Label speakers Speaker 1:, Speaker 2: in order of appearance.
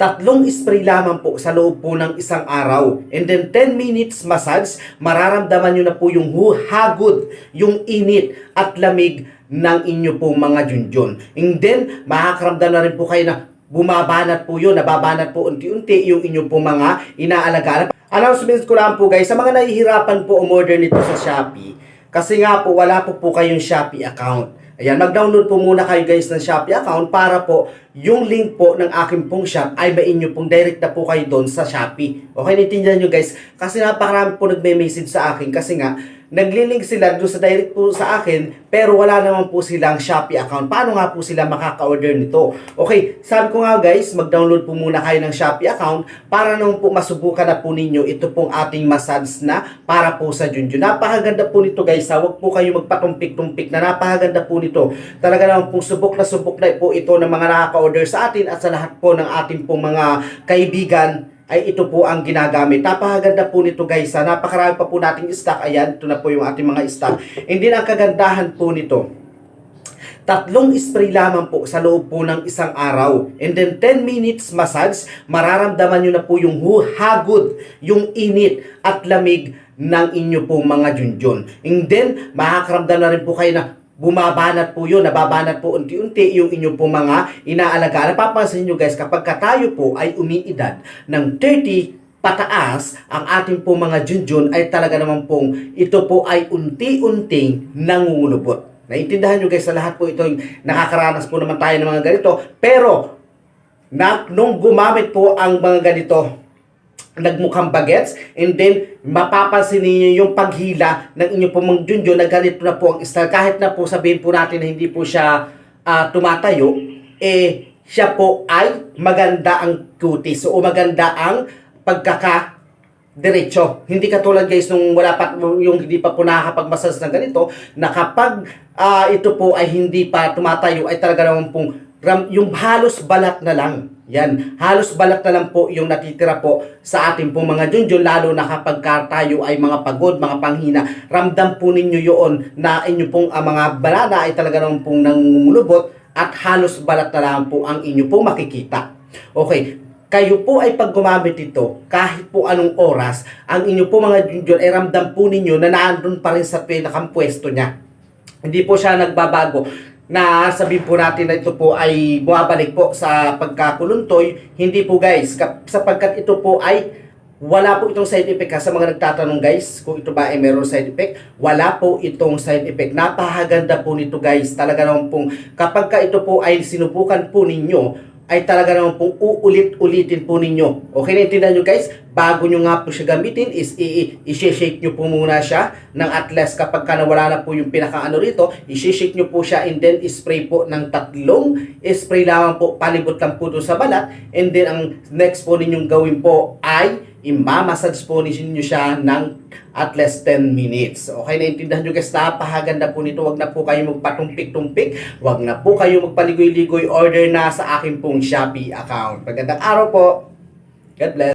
Speaker 1: Tatlong spray lamang po sa loob po ng isang araw. And then 10 minutes massage, mararamdaman nyo na po yung hagod, yung init at lamig ng inyo pong mga junjun. And then, makakaramdam na rin po kayo na bumabanat po yun, nababanat po unti-unti yung inyo pong mga inaalagaan. Announcement ko lang po guys, sa mga nahihirapan po umorder nito sa Shopee, kasi nga po wala po po kayong Shopee account. Ayan, mag-download po muna kayo guys ng Shopee account para po yung link po ng aking pong shop ay mainyo pong direct na po kayo doon sa Shopee. Okay, naintindihan nyo guys? Kasi napakarami po nagme-message sa akin kasi nga nagli-link sila doon sa direct po sa akin pero wala naman po silang Shopee account. Paano nga po sila makaka-order nito? Okay, sabi ko nga guys, mag-download po muna kayo ng Shopee account para naman po masubukan na po ninyo ito pong ating massage na para po sa Junjun. Napakaganda po nito guys. Ha? Huwag po kayo magpatumpik-tumpik na napakaganda po nito. Talaga naman po subok na subok na po ito ng mga nakaka-order sa atin at sa lahat po ng ating pong mga kaibigan ay ito po ang ginagamit. Napakaganda po nito guys. Ha? Napakarami pa po nating stock. Ayan, ito na po yung ating mga stock. And then ang kagandahan po nito, Tatlong spray lamang po sa loob po ng isang araw. And then 10 minutes massage, mararamdaman nyo na po yung hagod, yung init at lamig ng inyo pong mga junjun. And then, makakaramdam na rin po kayo na bumabanat po yun, nababanat po unti-unti yung inyo pong mga inaalagaan. Napapansin nyo guys, kapag ka tayo po ay umiidad ng 30 pataas, ang ating pong mga junjun ay talaga naman pong ito po ay unti-unting nangungulubot. Naintindihan nyo guys sa lahat po ito, nakakaranas po naman tayo ng mga ganito. Pero, na, nung gumamit po ang mga ganito, nagmukhang bagets and then mapapansin niyo yung paghila ng inyo pong junjun na ganito na po ang style kahit na po sabihin po natin na hindi po siya ah, tumatayo eh siya po ay maganda ang cuties o maganda ang pagkaka diretso. Hindi katulad guys nung wala pa yung hindi pa po nakakapag-massage ng ganito na kapag ah, ito po ay hindi pa tumatayo ay talaga naman pong ram, yung halos balat na lang. Yan, halos balat na lang po yung natitira po sa ating pong mga junjun lalo na kapag ka tayo ay mga pagod, mga panghina. Ramdam po ninyo yun na inyo pong ah, mga balana ay talaga naman pong nangungulubot at halos balat na lang po ang inyo pong makikita. Okay, kayo po ay pag gumamit ito, kahit po anong oras, ang inyo po mga junjun ay ramdam po ninyo na naandun pa rin sa pinakang pwesto niya. Hindi po siya nagbabago na sabihin po natin na ito po ay bumabalik po sa pagkakuluntoy. Hindi po guys, sapagkat ito po ay wala po itong side effect ha, sa mga nagtatanong guys kung ito ba ay meron side effect. Wala po itong side effect. Napakaganda po nito guys. Talaga naman pong kapag ka ito po ay sinubukan po ninyo, ay talaga naman pong uulit-ulitin po ninyo. Okay, naintindihan nyo guys? Bago nyo nga po siya gamitin is i-shake nyo po muna siya ng at least kapag ka nawala na po yung pinaka-ano rito, i-shake nyo po siya and then spray po ng tatlong spray lamang po, palibot lang po doon sa balat and then ang next po ninyong gawin po ay imamassage po ninyo siya ng at least 10 minutes. Okay, naintindihan nyo guys, napakaganda po nito. Huwag na po kayo magpatumpik-tumpik. Huwag na po kayo magpaligoy-ligoy. Order na sa aking pong Shopee account. Magandang araw po. God bless.